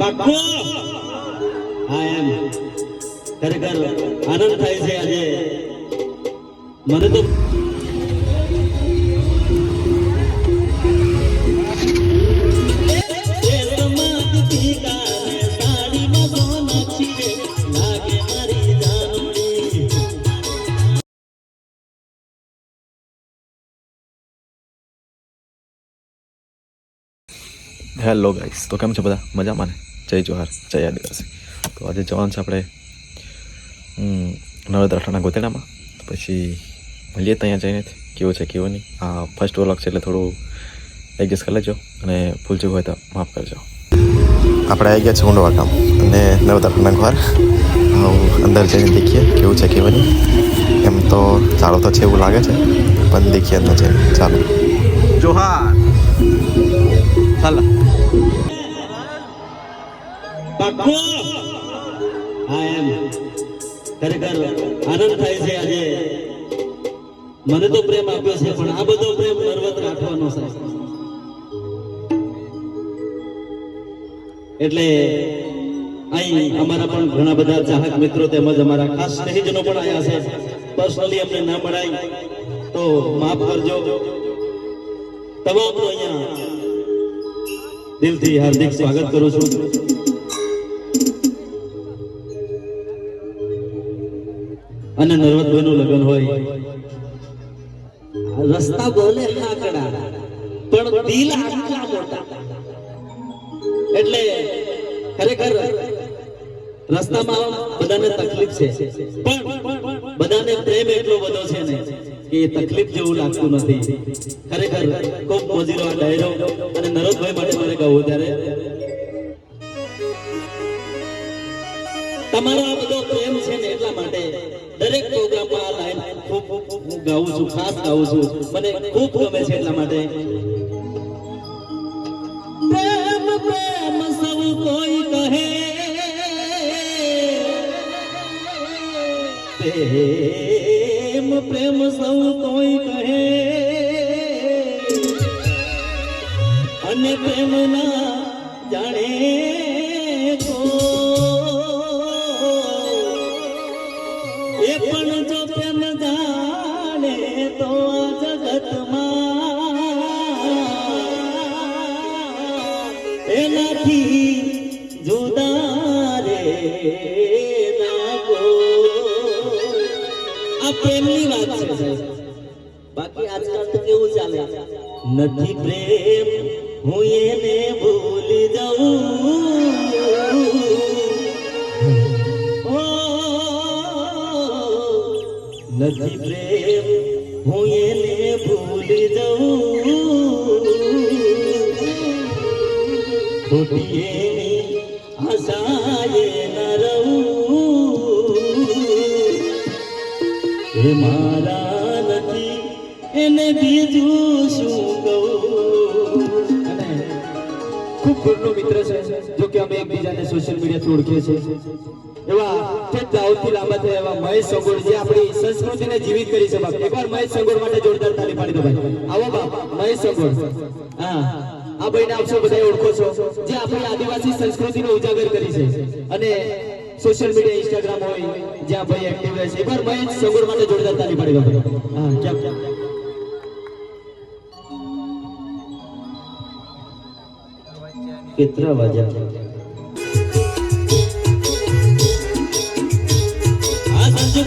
પાક્કો હા એમ. ખરેખર આનંદ થાય છે આજે. મને તો હેલો ગાઈસ તો કેમ છે બધા? મજામાં ને? જય જોહાર. જય આદિવાસી. તો આજે જવાનું છે આપણે નવરાત્રાના ગોતેડામાં. તો પછી મળીએ ત્યાં જઈને. કેવું છે કેવું નહીં? આ ફર્સ્ટ વ્લોગ છે એટલે થોડું એડજસ્ટ કરી લેજો અને ભૂલ ચૂક હોય તો માફ કરજો. આપણે આવી ગયા છે ઊંડવા ગામ અને નવરાત્રાના ઘર. અંદર જઈને દેખીએ કેવું છે કેવું નહીં. એમ તો ચાલો તો છે એવું લાગે છે પણ દેખીએ અંદર જઈને. ચાલો. જોહાર. ચાલો પાક્કો? હા, એમ. ખરેખર આનંદ થાય છે આજે. મને તો પ્રેમ આપ્યો છે, પણ આ બધો એટલે અહીં અમારા પણ ઘણા બધા ચાહક મિત્રો તેમજ અમારા ખાસ સ્નેહીજનો પણ આવ્યા છે. પર્સનલી અમને ના મળાય. તો માફ કરજો. તમામ અહીંયા દિલથી હાર્દિક સ્વાગત કરું છું. અને નર્વતભાઈનું લગ્ન હોય. રસ્તા બોલે આંકડા પણ દિલ આટલા મોટા. એટલે ખરેખર રસ્તામાં બધાને તકલીફ છે, પણ બધાને પ્રેમ એટલો બધો છે ને. કે તકલીફ જેવું લાગતું નથી. ખરેખર ખૂબ મોજીલો આ ડાયરો અને નરોદભાઈ માટે મારે કહું ત્યારે. તમારો આ બધો પ્રેમ છે ને એટલા માટે દરેક પ્રોગ્રામમાં આ લાઈન ખૂબ હું ગાઉં છું, ખાસ ગાઉં છું. મને ખૂબ ગમે છે એટલા માટે. પ્રેમ પ્રેમ સૌ કોઈ કહે. પ્રેમ સૌ કોઈ કહે અને પ્રેમ ના જાણે. એ પણ જો પ્રેમ જાણે તો આ જગતમાં એનાથી જુદા રે આ પ્રેમની વાત છે સાહેબ. બાકી આજકાલ તો કેવું ચાલે નથી પ્રેમ હું એને ભૂલી જાઉં ઓ, નથી પ્રેમ હું એને ભૂલી જાઉં ખોટી એ મારા નથી એને બીજું શું ખૂબ દૂરનો મિત્ર છે, જો કે અમે એકબીજાને સોશિયલ મીડિયાથી ઓળખીએ છીએ. એવા તે દાહોદથી લાંબા થયા એવા મહેશ સગોડ જે આપણી સંસ્કૃતિને જીવિત કરી છે. બાપ, એકવાર મહેશ સંગોળ માટે જોરદાર તાલી પાડી દો ભાઈ. આવો બાપ, મહેશ સગોડ. હા, આ ભાઈને આપ સૌ બધા ઓળખો છો, જે આપણી આદિવાસી સંસ્કૃતિને ઉજાગર કરી છે. અને સોશિયલ મીડિયા, ઇન્સ્ટાગ્રામ હોય, જ્યાં ભાઈ એક્ટિવ રહે છે. એકવાર મહેશ સંગોળ માટે જોરદાર તાલી પાડી દો હા, કેમ? કેમ કેટલા વાજા આ સંજુ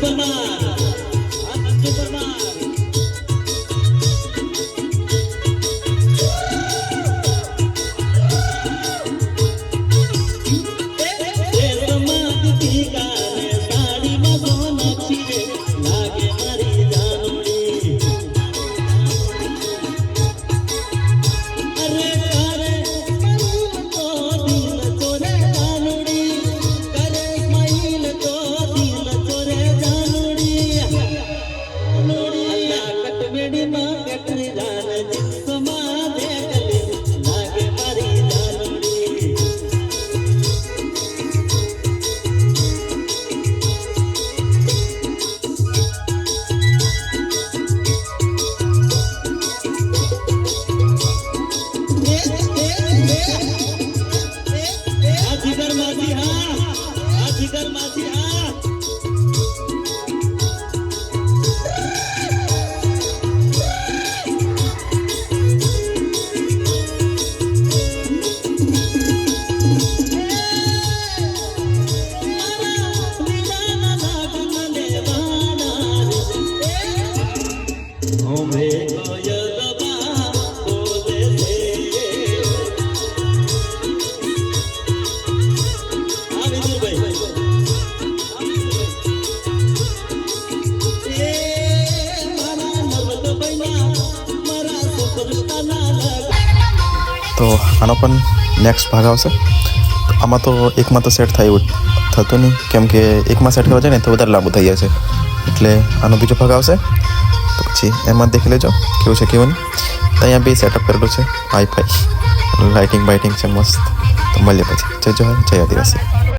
આનો પણ નેક્સ્ટ ભાગ આવશે. આમાં તો એકમાં તો સેટ થાય એવું થતું નહીં. કેમ કે એકમાં સેટ કરવા જાય ને તો વધારે લાંબુ થઈ જાય છે. એટલે આનો બીજો ભાગ આવશે. તો પછી એમાં દેખી લેજો. કેવું છે, કેવું નહીં. તો અહીંયા બી સેટઅપ કરેલું છે. વાઈફાઈ લાઇટિંગ બાઇટિંગ છે, મસ્ત. તો મળીએ પછી. જય જોહર જય આદિવાસી.